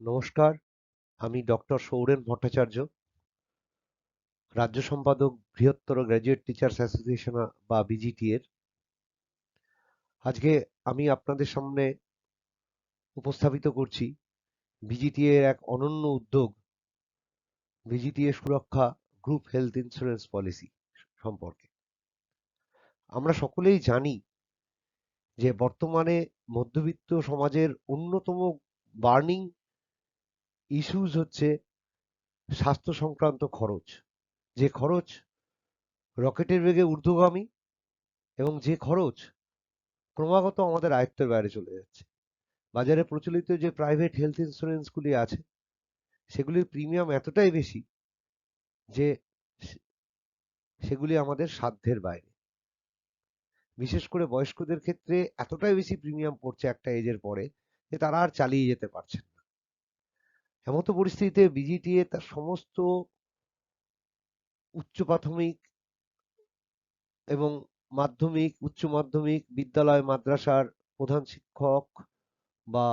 নমস্কার, আমি ডক্টর সৌরেন ভট্টাচার্য, রাজ্য সম্পাদক, বৃহত্তর গ্র্যাজুয়েট টিচার্স অ্যাসোসিয়েশন বা বিজিটি এর। আজকে আমি আপনাদের সামনে উপস্থাপিত করছি বিজিটি এর এক অনন্য উদ্যোগ বিজিটি এর সুরক্ষা গ্রুপ হেলথ ইন্স্যুরেন্স পলিসি সম্পর্কে। আমরা সকলেই জানি যে বর্তমানে মধ্যবিত্ত সমাজের অন্যতম বার্নিং ইস্যুস হচ্ছে স্বাস্থ্য সংক্রান্ত খরচ। যে খরচ রকেটের বেগে ঊর্ধ্বগামী এবং যে খরচ ক্রমাগত আমাদের আয়ত্তের বাইরে চলে যাচ্ছে। বাজারে প্রচলিত যে প্রাইভেট হেলথ ইন্স্যুরেন্সগুলি আছে, সেগুলির প্রিমিয়াম এতটাই বেশি যে সেগুলি আমাদের সাধ্যের বাইরে। বিশেষ করে বয়স্কদের ক্ষেত্রে এতটাই বেশি প্রিমিয়াম পড়ছে একটা এজের পরে যে তারা আর চালিয়ে যেতে পারছেন না। এমতো পরিস্থিতিতে বিজিটিএ তার সমস্ত উচ্চ প্রাথমিক এবং মাধ্যমিক, উচ্চ মাধ্যমিক, বিদ্যালয়, মাদ্রাসার প্রধান শিক্ষক বা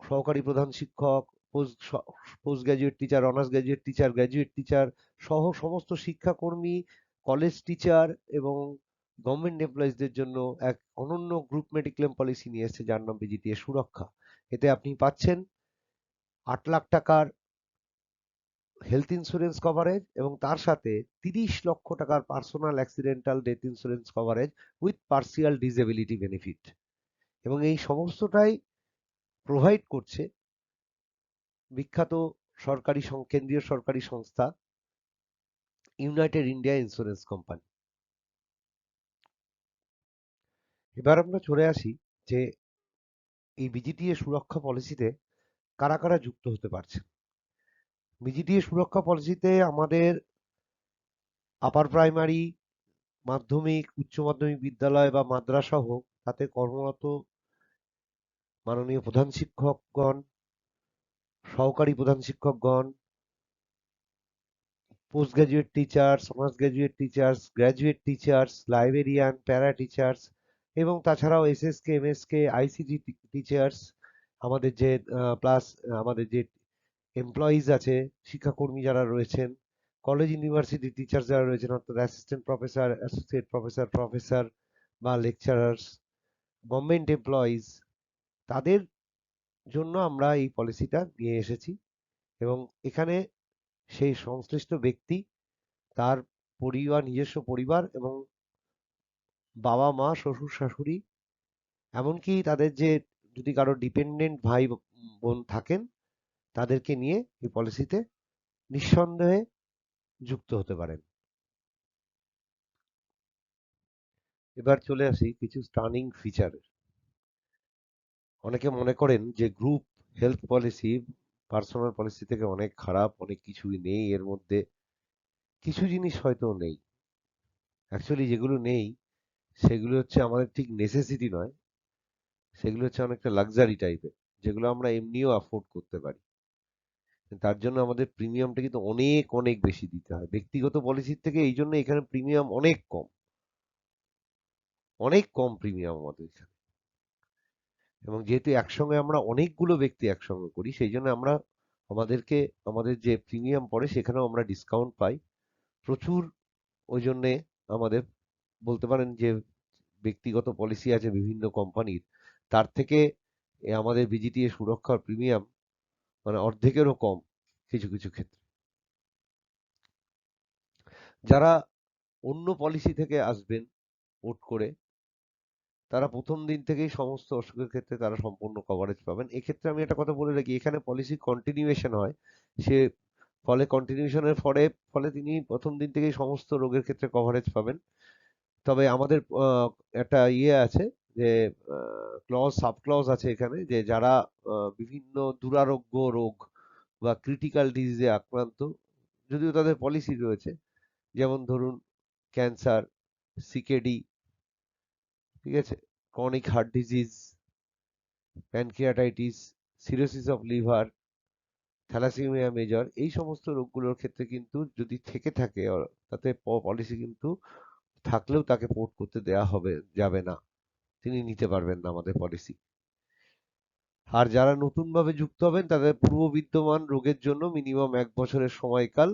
সহকারী প্রধান শিক্ষক, post graduate teacher, honours graduate teacher graduate teacher সহ সমস্ত শিক্ষাকর্মী, কলেজ টিচার এবং গভর্নমেন্ট এমপ্লয়িজদের জন্য এক অনন্য গ্রুপ মেডিক্লেম পলিসি নিয়ে এসেছে যার নাম বিজিটিএ সুরক্ষা। এতে আপনি পাচ্ছেন আট লাখ টাকার হেলথ ইন্স্যুরেন্স কভারেজ এবং তার সাথে তিরিশ লক্ষ টাকার personal accidental death insurance coverage with partial disability benefit এবং এই সমস্তটাই প্রোভাইড করছে বিখ্যাত সরকারি কেন্দ্রীয় সরকারি সংস্থা ইউনাইটেড ইন্ডিয়া ইন্স্যুরেন্স কোম্পানি এবার আমরা চলে আসি যে এই বিজিটিএ সুরক্ষা পলিসিতে কারা কারা যুক্ত হতে পারছে বিজিটিএ সুরক্ষা পলিসিতে আমাদের আপার প্রাইমারি মাধ্যমিক, উচ্চ মাধ্যমিক বিদ্যালয় বা মাদ্রাসা হোক তাতে কর্মরত মাননীয় প্রধান শিক্ষকগণ, সহকারী প্রধান শিক্ষকগণ post graduate teachers honours graduate teachers graduate teachers librarian para teachers এবং তাছাড়াও S SK M SSK MSK ICT teachers আমাদের যে প্লাস আমাদের যে এমপ্লয়িজ আছে, শিক্ষাকর্মী যারা রয়েছেন কলেজ ইউনিভার্সিটি টিচার যারা রয়েছেন, অর্থাৎ assistant professor associate professor professor বা লেকচারার্স গভর্নমেন্ট এমপ্লয়িজ তাদের জন্য আমরা এই পলিসিটা নিয়ে এসেছি এবং এখানে সেই সংশ্লিষ্ট ব্যক্তি, তার পরিবার, নিজস্ব পরিবার এবং বাবা মা শ্বশুর শাশুড়ি এমনকি তাদের যে যদি কারও ডিপেন্ডেন্ট ভাই বোন থাকেন, তাদেরকে নিয়ে এই পলিসিতে নিঃসন্দেহে যুক্ত হতে পারেন। এবার চলে আসি কিছু স্টার্নিং ফিচার অনেকে মনে করেন যে group health policy personal policy থেকে অনেক খারাপ, অনেক কিছুই নেই, এর মধ্যে কিছু জিনিস হয়তো নেই। অ্যাকচুয়ালি যেগুলো নেই, সেগুলো হচ্ছে আমাদের ঠিক নেসেসিটি নয়। সেগুলো হচ্ছে অনেকটা লাক্সারি টাইপের যেগুলো আমরা এমনিও অ্যাফোর্ড করতে পারি। তার জন্য আমাদের প্রিমিয়ামটা কিন্তু অনেক অনেক বেশি দিতে হয়। ব্যক্তিগত পলিসির থেকে এই জন্য এখানে প্রিমিয়াম অনেক কম। অনেক কম প্রিমিয়াম আমাদের এখানে। এবং যেহেতু একসঙ্গে আমরা অনেকগুলো ব্যক্তি একসঙ্গে করি, সেই জন্য আমরা আমাদেরকে, আমাদের যে প্রিমিয়াম পড়ে সেখানেও আমরা ডিসকাউন্ট পাই। প্রচুর ওই জন্যে আমাদের বলতে পারেন যে ব্যক্তিগত পলিসি আছে বিভিন্ন কোম্পানির তার থেকে আমাদের বিজিটিএ সুরক্ষার প্রিমিয়াম মানে অর্ধেকেরও কম কিছু কিছু ক্ষেত্রে। যারা অন্য পলিসি থেকে আসবেন ওট করে, তারা প্রথম দিন থেকেই সমস্ত অসুখের ক্ষেত্রে তারা সম্পূর্ণ কভারেজ পাবেন। এক্ষেত্রে আমি একটা কথা বলে রাখি, এখানে পলিসি কন্টিনিউয়েশন হয়। সে ফলে কন্টিনিউশনের ফলে ফলে তিনি প্রথম দিন থেকেই সমস্ত রোগের ক্ষেত্রে কভারেজ পাবেন। তবে আমাদের একটা ইয়ে আছে যে ক্লজ সাব ক্লজ আছে এখানে যে, যারা বিভিন্ন দুরারোগ্য রোগ বা ক্রিটিক্যাল ডিজিজে আক্রান্ত, যদিও তাদের পলিসি রয়েছে, যেমন ধরুন ক্যান্সার সিকেডি ঠিক আছে? Chronic heart disease pancreatitis cirrhosis of liver thalassaemia major এই সমস্ত রোগগুলোর ক্ষেত্রে কিন্তু যদি থেকে থাকে, তাতে পলিসি কিন্তু থাকলেও তাকে পোর্ট করতে দেয়া হবে, যাবে না। তিনি নিতে পারবেন না আমাদের পলিসি আর যারা নতুনভাবে যুক্ত হবেন, তাদের পূর্ব বিদ্যমান রোগের জন্য মিনিমাম এক বছরের সময়কাল।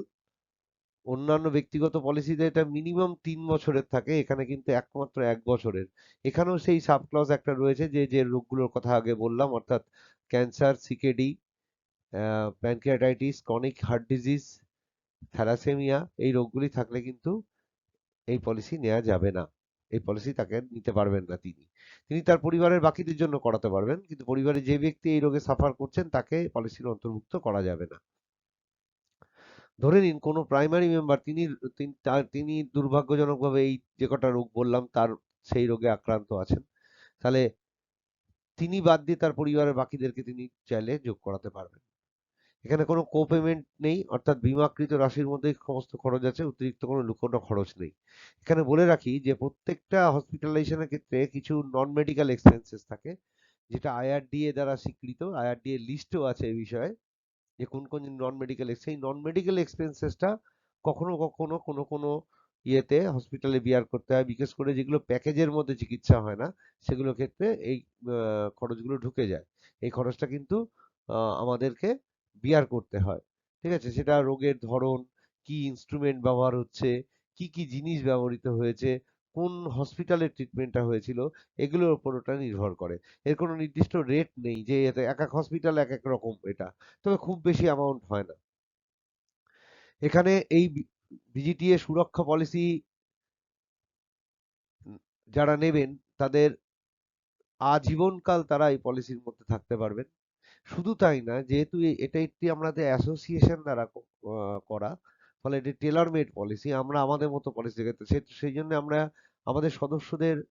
অন্যান্য ব্যক্তিগত পলিসিতে এটা মিনিমাম তিন বছরের থাকে, এখানে কিন্তু একমাত্র এক বছরের। এখানেও সেই সাব ক্লজ একটা রয়েছে যে যে রোগগুলোর কথা আগে বললাম, অর্থাৎ cancer CKD pancreatitis chronic heart disease thalassaemia এই রোগগুলি থাকলে কিন্তু এই পলিসি নেওয়া যাবে না। এই পলিসি তাকে নিতে পারবেন না তিনি। তিনি তার পরিবারের বাকিদের জন্য করাতে পারবেন, কিন্তু পরিবারে যে ব্যক্তি এই রোগে সাফার করছেন, তাকে পলিসির অন্তর্ভুক্ত করা যাবে না। ধরে নিন, কোনো প্রাইমারি মেম্বার তিনি তিনি দুর্ভাগ্যজনকভাবে এই যে কটা রোগ বললাম, তার সেই রোগে আক্রান্ত আছেন। তাহলে তিনি বাদ দিয়ে তার পরিবারের বাকিদেরকে তিনি চাইলে যোগ করাতে পারবেন। এখানে কোনো কো পেমেন্ট নেই, অর্থাৎ বিমাকৃত রাশির মধ্যেই সমস্ত খরচ আছে, অতিরিক্ত কোনো লুকোনো খরচ নেই। এখানে বলে রাখি যে প্রত্যেকটা হসপিটালাইজেশনের ক্ষেত্রে কিছু নন মেডিকেল এক্সপেন্সেস থাকে, যেটা আইআরডিএ দ্বারা স্বীকৃত। আইআরডিএ লিস্টও আছে এই বিষয়ে, যে কোন কোন নন মেডিকেল সেই নন মেডিকেল এক্সপেন্সেসটা কখনো কখনো কোনো কোনো ইয়েতে হসপিটালে বিয়ার করতে হয়। বিশেষ করে যেগুলো প্যাকেজের মধ্যে চিকিৎসা হয় না, সেগুলোর ক্ষেত্রে এই খরচগুলো ঢুকে যায়। এই খরচটা কিন্তু আমাদেরকে বিয়ার করতে হয়। ঠিক আছে? সেটা রোগের ধরন, কি ইনস্ট্রুমেন্ট ব্যবহার হচ্ছে, কি কি জিনিস ব্যবহৃত হয়েছে, কোন হসপিটালের ট্রিটমেন্টটা হয়েছিল, এগুলোর উপর ওটা নির্ভর করে। এর কোনো নির্দিষ্ট রেট নেই যে এক এক হসপিটাল এক এক রকম এটা। তবে খুব বেশি অ্যামাউন্ট হয় না। এখানে এই ভিজিটিএ সুরক্ষা পলিসি যারা নেবেন, তাদের আজীবনকাল তারা এই পলিসির মধ্যে থাকতে পারবেন। শুধু তাই না, যেহেতু এটা একটি আমাদের অ্যাসোসিয়েশন দ্বারা করা, ফলে এটি টেলার মেড পলিসি আমরা আমাদের মতো পলিসি সেই জন্য আমরা আমাদের সদস্যদের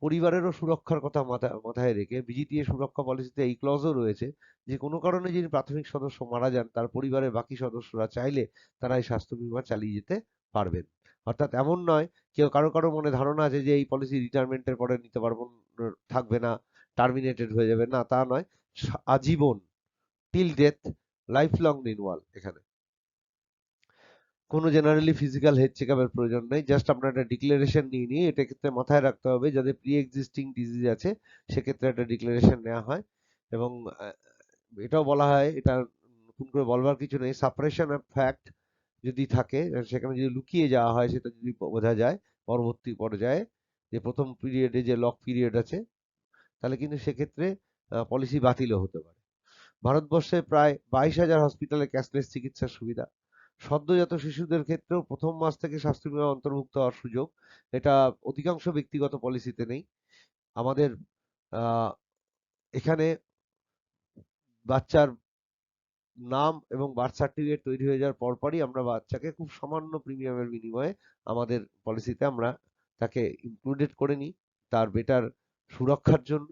পরিবারেরও সুরক্ষার কথা মাথা- মাথায় রেখে বিজিটিএ সুরক্ষা পলিসিতে এই ক্লজও রয়েছে যে কোনো কারণে যিনি প্রাথমিক সদস্য মারা যান, তার পরিবারের বাকি সদস্যরা চাইলে তারা এই স্বাস্থ্য বীমা চালিয়ে যেতে পারবেন। অর্থাৎ এমন নয়, কেউ কারও কারও মনে ধারণা আছে যে এই পলিসি রিটায়ারমেন্টের পরে নিতে পারব, থাকবে না টার্মিনেটেড হয়ে যাবে, না তা নয়। আজীবন till death lifelong renewal এখানে। কোনো জেনারেলি ফিজিক্যাল হেলথ চেকআপের প্রয়োজন নেই জাস্ট আপনার একটা ডিক্লারেশন নিয়ে নিয়ে এটা ক্ষেত্রে মাথায় রাখতে হবে যাদের প্রি এক্সিস্টিং ডিজিজ আছে, সেক্ষেত্রে একটা ডিক্লারেশন নেওয়া হয় এবং এটাও বলা হয়, এটা নতুন করে বলবার কিছু নেই সাপারেশন অফ ফ্যাক্ট যদি থাকে সেখানে যদি লুকিয়ে যাওয়া হয়, সেটা যদি বোঝা যায়, পরবর্তী পর্যায়ে, যে প্রথম পিরিয়ডে যে লক পিরিয়ড আছে, তাহলে কিন্তু সেক্ষেত্রে পলিসি বাতিলও হতে পারে। ভারতবর্ষে প্রায় বাইশ হাজার হসপিটালে ক্যাশলেস চিকিৎসার সুবিধা। সদ্যজাত শিশুদের ক্ষেত্রেও প্রথম মাস থেকে স্বাস্থ্য বীমা অন্তর্ভুক্ত হওয়ার সুযোগ। এটা অধিকাংশ ব্যক্তিগত পলিসিতে নেই। আমাদের এখানে বাচ্চার নাম এবং বার্থ সার্টিফিকেট তৈরি হয়ে যাওয়ার পরপরই আমরা বাচ্চাকে খুব সামান্য প্রিমিয়ামের বিনিময়ে আমাদের পলিসিতে আমরা তাকে ইনক্লুডেড করে নিই। তার বেটার সুরক্ষার জন্য।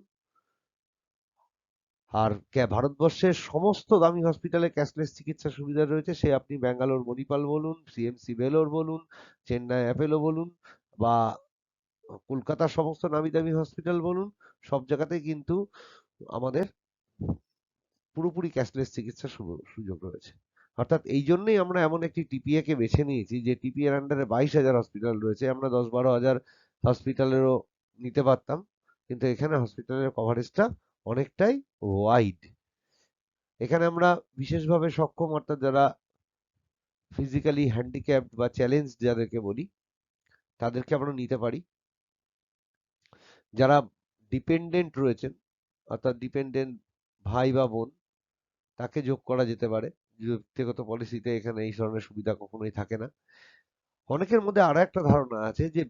আর ভারতবর্ষের সমস্ত দামি হসপিটালে ক্যাশলেস চিকিৎসা সুবিধা রয়েছে। সে আপনি ব্যাঙ্গালোর মণিপাল বলুন সিএমসি ভেলোর বলুন, চেন্নাই অ্যাপেলো বলুন, বা কলকাতার সমস্ত নামি দামি হসপিটাল বলুন, সব জায়গাতেই কিন্তু আমাদের পুরোপুরি ক্যাশলেস চিকিৎসার সুযোগ রয়েছে। অর্থাৎ এই জন্যই আমরা এমন একটি টিপিএ কে বেছে নিয়েছি, যে টিপিএ এর আন্ডারে বাইশ হাজার হসপিটাল রয়েছে। আমরা দশ বারো হাজার হসপিটালেরও নিতে পারতাম, কিন্তু এখানে হসপিটালের কভারেজটা অনেকটাই ওয়াইড এখানে আমরা বিশেষভাবে সক্ষম, অর্থাৎ যারা ফিজিক্যালি হ্যান্ডিক্যাপড বা চ্যালেঞ্জ যাদেরকে বলি, তাদেরকে আমরা নিতে পারি। যারা ডিপেন্ডেন্ট রয়েছেন, অর্থাৎ ডিপেন্ডেন্ট ভাই বা বোন, তাকে যোগ করা যেতে পারে। ব্যক্তিগত পলিসিতে এখানে এই ধরনের সুবিধা কখনোই থাকে না। অনেকের মধ্যে আরও একটা ধারণা আছে যে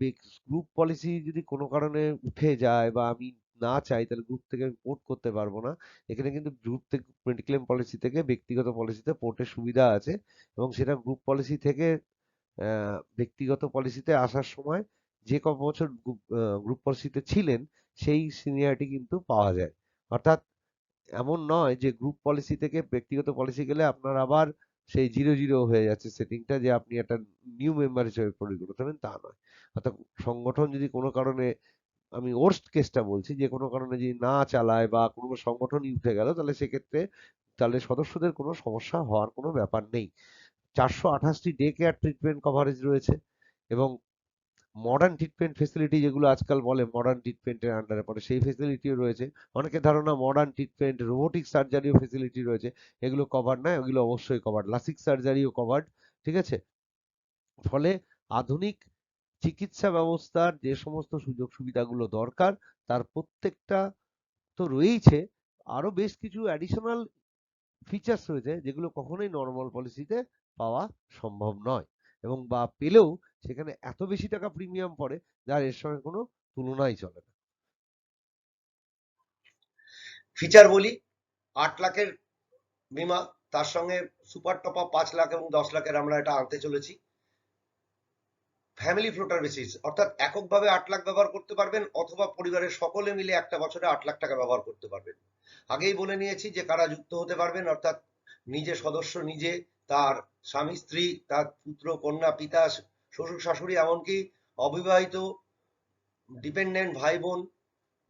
গ্রুপ পলিসি যদি কোনো কারণে উঠে যায় বা আমি না চাই, তাহলে গ্রুপ থেকে আমি পোর্ট করতে পারব না। এখানে কিন্তু গ্রুপ থেকে মেডিক্লেম পলিসি থেকে, ব্যক্তিগত পলিসিতে পোর্টের সুবিধা আছে এবং সেটা গ্রুপ পলিসি থেকে ব্যক্তিগত পলিসিতে আসার সময় যে ক বছর গ্রুপ পলিসিতে ছিলেন, সেই সিনিয়রিটি কিন্তু পাওয়া যায়। অর্থাৎ এমন নয় যে গ্রুপ পলিসি থেকে ব্যক্তিগত পলিসি গেলে আপনার আবার সেই জিরো জিরো হয়ে যাচ্ছে সেটিংটা যে আপনি একটা নিউ মেম্বার হিসেবে পরিগণিত হবেন তা নয়। অর্থাৎ সংগঠন যদি কোনো কারণে আমি ওর্স্ট কেসটা বলছি, যে কোনো কারণে যদি না চালায় বা কোনো সংগঠনই উঠে গেল, তাহলে সেক্ষেত্রে তাহলে সদস্যদের কোনো সমস্যা হওয়ার কোনো ব্যাপার নেই। চারশো আঠাশটি ডে কেয়ার ট্রিটমেন্ট কভারেজ রয়েছে এবং মডার্ন ট্রিটমেন্ট ফেসিলিটি যেগুলো আজকাল বলে মডার্ন ট্রিটমেন্টের আন্ডারে পড়ে, সেই ফেসিলিটিও রয়েছে। অনেকের ধারণা মডার্ন ট্রিটমেন্ট রোবোটিক সার্জারিও ফেসিলিটি রয়েছে, এগুলো কভার নয়, ওগুলো অবশ্যই কভার লাসিক সার্জারিও কভার্ড ঠিক আছে? ফলে আধুনিক চিকিৎসা ব্যবস্থার যে সমস্ত সুযোগ সুবিধাগুলো দরকার, তার প্রত্যেকটা তো রয়েইছে। আরও বেশ কিছু অ্যাডিশনাল ফিচার্স রয়েছে যেগুলো কখনোই নর্মাল পলিসিতে পাওয়া সম্ভব নয়। এবং বা পেলেও সেখানে এত বেশি টাকা প্রিমিয়াম পড়ে, যার এর সঙ্গে কোনো তুলনাই চলে না। ফিচার বলি, আট লাখের বিমা, তার সঙ্গে সুপার টপ আপ পাঁচ লাখ এবং দশ লাখের আমরা এটা আনতে চলেছি। ফ্যামিলি ফ্লোটার বেসিস অর্থাৎ এককভাবে আট লাখ ব্যবহার করতে পারবেন অথবা পরিবারের সকলে মিলে একটা বছরে আট লাখ টাকা ব্যবহার করতে পারবেন। আগেই বলে নিয়েছি যে কারা যুক্ত হতে পারবেন, অর্থাৎ নিজে সদস্য নিজে, তার স্বামী, স্ত্রী, তার পুত্র, কন্যা, পিতা, শ্বশুর, শাশুড়ি, এমনকি অবিবাহিত ডিপেন্ডেন্ট ভাই বোন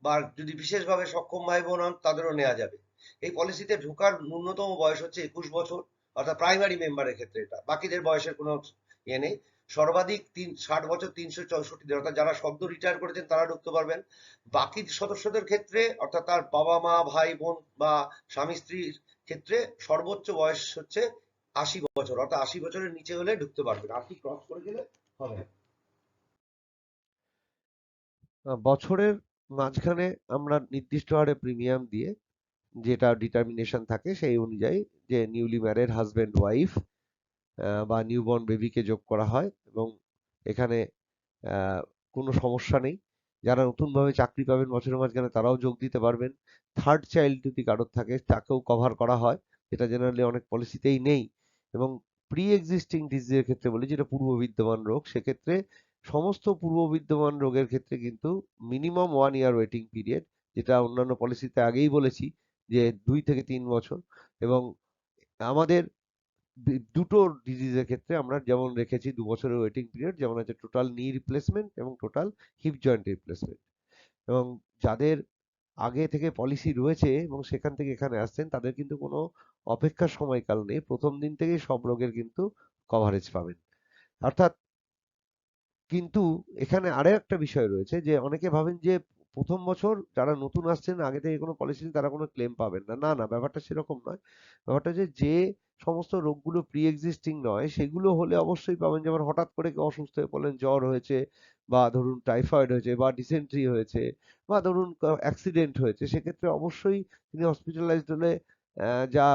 বা যদি বিশেষভাবে সক্ষম ভাই বোন হন, তাদেরও নেওয়া যাবে। এই পলিসিতে ঢোকার ন্যূনতম বয়স হচ্ছে একুশ বছর, অর্থাৎ প্রাইমারি মেম্বারের ক্ষেত্রে এটা। বাকিদের বয়সের কোনো ইয়ে নেই। সর্বাধিক তিন, ষাট বছর তিনশো চৌষট্টি দিন, অর্থাৎ যারা সদ্য রিটায়ার করেছেন তারা ঢুকতে পারবেন। বাকি সদস্যদের ক্ষেত্রে, অর্থাৎ তার বাবা মা, ভাই বোন বা স্বামী স্ত্রীর ক্ষেত্রে সর্বোচ্চ বয়স হচ্ছে আশি বছর, অর্থাৎ আশি বছরের নিচে হলে ঢুকতে পারবেন। আশি ক্রস করে গেলে হবে? বছরের মাঝখানে আমরা নির্দিষ্ট হারে প্রিমিয়াম দিয়ে যেটা ডিটারমিনেশন থাকে সেই অনুযায়ী যে নিউলি ম্যারেড হাজব্যান্ড ওয়াইফ বা নিউবর্ন বেবিকে যোগ করা হয় এবং এখানে কোনো সমস্যা নেই। যারা নতুনভাবে চাকরি পাবেন বছরের মাঝখানে তারাও যোগ দিতে পারবেন। থার্ড চাইল্ড যদি কারোর থাকে, তাকেও কভার করা হয়। যেটা জেনারেলি অনেক পলিসিতেই নেই এবং প্রি এক্সিস্টিং ডিজিজের ক্ষেত্রে বলি যেটা পূর্ব বিদ্যমান রোগ, সেক্ষেত্রে সমস্ত পূর্ব বিদ্যমান রোগের ক্ষেত্রে কিন্তু minimum one year waiting period যেটা অন্যান্য পলিসিতে আগেই বলেছি, যে দুই থেকে তিন বছর এবং আমাদের দুটো ডিজিজের ক্ষেত্রে আমরা যেমন রেখেছি দু বছরের ওয়েটিং পিরিয়ড যেমন আছে টোটাল নি রিপ্লেসমেন্ট এবং টোটাল হিপ জয়েন্ট রিপ্লেসমেন্ট এবং যাদের আগে থেকে পলিসি রয়েছে এবং সেখান থেকে এখানে আসছেন, তাদের কিন্তু কোনো অপেক্ষার সময়কাল নেই। প্রথম দিন থেকেই সব রোগের কিন্তু কভারেজ পাবেন। অর্থাৎ কিন্তু এখানে আরও একটা বিষয় রয়েছে যে, অনেকে ভাবেন যে প্রথম বছর যারা নতুন আসছেন, আগে থেকে কোনো পলিসি তারা কোনো ক্লেম পাবেন না। না না, ব্যাপারটা সেরকম নয়। ব্যাপারটা যে যে, সমস্ত রোগগুলো প্রি এক্সিস্টিং নয়, সেগুলো হলে অবশ্যই পাবেন যেমন হঠাৎ করে কেউ অসুস্থ হয়ে পড়লেন, জ্বর হয়েছে বা ধরুন টাইফয়েড হয়েছে বা ডিসেন্ট্রি হয়েছে বা ধরুন অ্যাক্সিডেন্ট হয়েছে, সেক্ষেত্রে অবশ্যই তিনি হসপিটালাইজড হলে যা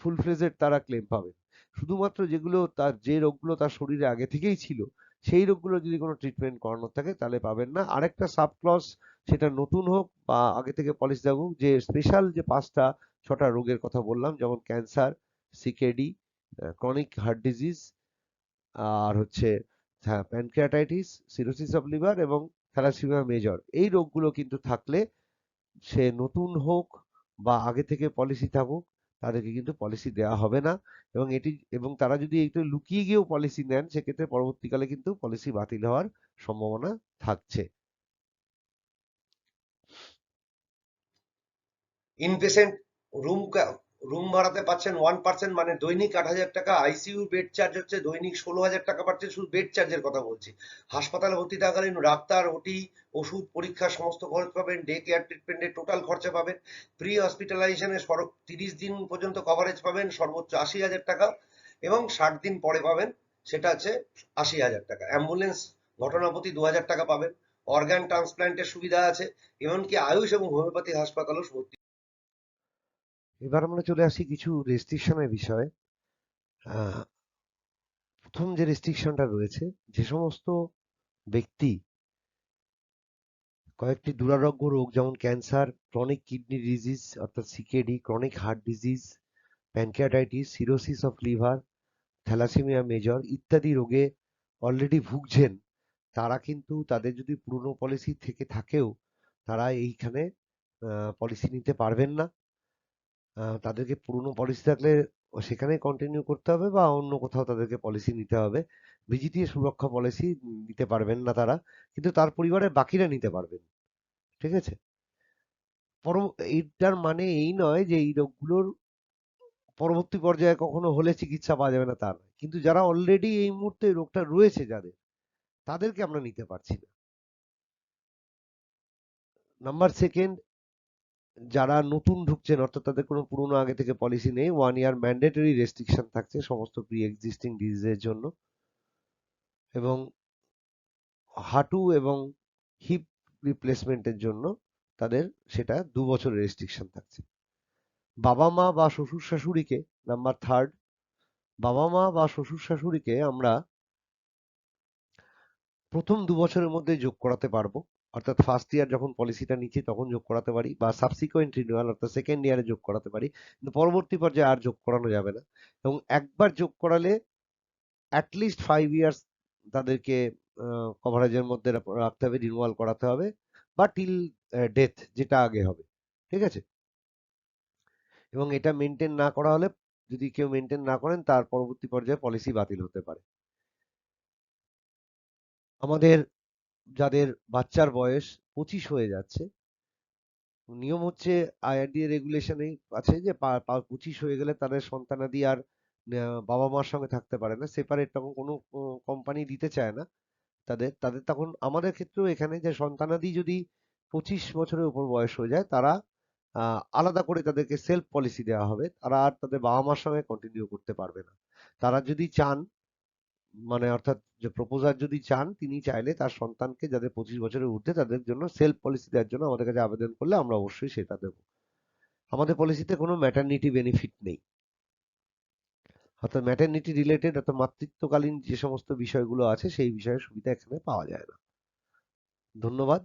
ফুল ফ্লেজেড তারা ক্লেম পাবেন। শুধুমাত্র যেগুলো তার, যে রোগগুলো তার শরীরে আগে থেকেই ছিল সেই রোগগুলো যদি কোনো ট্রিটমেন্ট করানোর থাকে, তাহলে পাবেন না। আরেকটা সাব ক্লস সেটা নতুন হোক বা আগে থেকে পলিসি থাকুক যে স্পেশাল যে পাঁচটা, ছটা রোগের কথা বললাম, যেমন cancer CKD chronic heart disease আর হচ্ছে প্যানক্রিয়াটাইটিস সিরোসিস অফ লিভার এবং থ্যালাসিমিয়া মেজর এই রোগগুলো কিন্তু থাকলে সে নতুন হোক বা আগে থেকে পলিসি থাকুক তাদেরকে কিন্তু পলিসি দেওয়া হবে না। এবং এটি, এবং তারা যদি একটু লুকিয়ে গিয়েও পলিসি নেন, সেক্ষেত্রে পরবর্তীকালে কিন্তু পলিসি বাতিল হওয়ার সম্ভাবনা থাকছে। ইনপেশেন্ট রুম রুম ভাড়াতে পাচ্ছেন ওয়ান পার্সেন্ট মানে দৈনিক আট হাজার টাকা আইসিইউ বেড চার্জ হচ্ছে দৈনিক ষোলো হাজার টাকা পাচ্ছেন শুধু বেড চার্জের কথা বলছি। হাসপাতালে ভর্তি থাকাকালীন ডাক্তার ওটি ওষুধ, পরীক্ষা, সমস্ত খরচ পাবেন ডে কেয়ার ট্রিটমেন্টের টোটাল খরচা পাবেন। প্রি হসপিটালাইজেশনে সর্ব তিরিশ দিন পর্যন্ত কভারেজ পাবেন, সর্বোচ্চ আশি হাজার টাকা এবং ষাট দিন পরে পাবেন, সেটা হচ্ছে আশি হাজার টাকা। অ্যাম্বুলেন্স ঘটনাপ্রতি দু হাজার টাকা পাবেন। অর্গান ট্রান্সপ্ল্যান্টের সুবিধা আছে, এমনকি আয়ুষ এবং হোমিওপ্যাথি হাসপাতালও ভর্তি এবার আমরা চলে আসি কিছু রেস্ট্রিকশনের বিষয়ে। প্রথম যে রেস্ট্রিকশনটা রয়েছে, যে সমস্ত ব্যক্তি কয়েকটি দুরারোগ্য রোগ, যেমন ক্যান্সার ক্রনিক কিডনি ডিজিজ অর্থাৎ CKD chronic heart disease pancreatitis cirrhosis of liver thalassaemia major ইত্যাদি রোগে অলরেডি ভুগছেন, তারা কিন্তু তাদের যদি পুরনো পলিসি থেকে থাকেও, তারা এইখানে পলিসি নিতে পারবেন না। তাদেরকে পুরনো পলিসি থাকলে সেখানে কন্টিনিউ করতে হবে বা অন্য কোথাও তাদেরকে পলিসি নিতে হবে। ভিজিটিএ সুরক্ষা পলিসি নিতে পারবেন না তারা, কিন্তু তার পরিবারের বাকিরা নিতে পারবেন। ঠিক আছে? পরব- এইটার মানে এই নয় যে এই রোগগুলোর পরবর্তী পর্যায়ে কখনো হলে চিকিৎসা পাওয়া যাবে না তা নয়। কিন্তু যারা অলরেডি এই মুহূর্তে রোগটা রয়েছে যাদের, তাদেরকে আমরা নিতে পারছি না। নাম্বার সেকেন্ড যারা নতুন ঢুকছেন, অর্থাৎ তাদের কোনো পুরনো আগে থেকে পলিসি নেই ওয়ান ইয়ার ম্যান্ডেটরি রেস্ট্রিকশন থাকছে সমস্ত প্রি এক্সিস্টিং ডিজিজের জন্য। এবং হাঁটু এবং হিপ রিপ্লেসমেন্টের জন্য তাদের সেটা দু বছরের রেস্ট্রিকশন থাকছে। বাবা মা বা শ্বশুর শাশুড়িকে নাম্বার থার্ড বাবা মা বা শ্বশুর শাশুড়িকে আমরা প্রথম দু বছরের মধ্যে যোগ করাতে পারব। অর্থাৎ ফার্স্ট ইয়ার যখন পলিসিটা নিচ্ছি তখন যোগ করাতে পারি বা সাবসিকুয়েন্ট রিনিউয়াল অর্থাৎ সেকেন্ড ইয়ারে যোগ করাতে পারি। কিন্তু পরবর্তী পর্যায়ে আর যোগ করানো যাবে না। এবং একবার যোগ করালে অ্যাটলিস্ট ফাইভ ইয়ার্স তাদেরকে কভারেজের মধ্যে রাখতে হবে রিনিউয়াল করাতে হবে বা টিল ডেথ যেটা আগে হবে। ঠিক আছে? এবং এটা মেনটেন না করা হলে যদি কেউ মেনটেন না করেন তার পরবর্তী পর্যায়ে পলিসি বাতিল হতে পারে। আমাদের যাদের বাচ্চার বয়স পঁচিশ হয়ে যাচ্ছে নিয়ম হচ্ছে আইআরডি এর রেগুলেশনে আছে যে পঁচিশ হয়ে গেলে তাদের সন্তানাদি আর বাবা মার সঙ্গে থাকতে পারে না। সেপারেট তখন কোনো কোম্পানি দিতে চায় না। তাদের তাদের তখন আমাদের ক্ষেত্রেও এখানে যে সন্তানাদি যদি পঁচিশ বছরের উপর বয়স হয়ে যায়, তারা আলাদা করে তাদেরকে সেলফ পলিসি দেওয়া হবে। তারা আর তাদের বাবা মার সঙ্গে কন্টিনিউ করতে পারবে না। তারা যদি চান মানে অর্থাৎ যে প্রপোজার যদি চান, তিনি চাইলে তার সন্তানকে যাদের পঁচিশ বছরের ঊর্ধ্বে তাদের জন্য সেলফ পলিসি দেওয়ার জন্য আমাদের কাছে আবেদন করলে আমরা অবশ্যই সেটা দেব। আমাদের পলিসিতে কোনো ম্যাটারনিটি বেনিফিট নেই। অর্থাৎ ম্যাটারনিটি রিলেটেড অর্থাৎ মাতৃত্বকালীন যে সমস্ত বিষয়গুলো আছে, সেই বিষয়ে সুবিধা এখানে পাওয়া যায় না। ধন্যবাদ।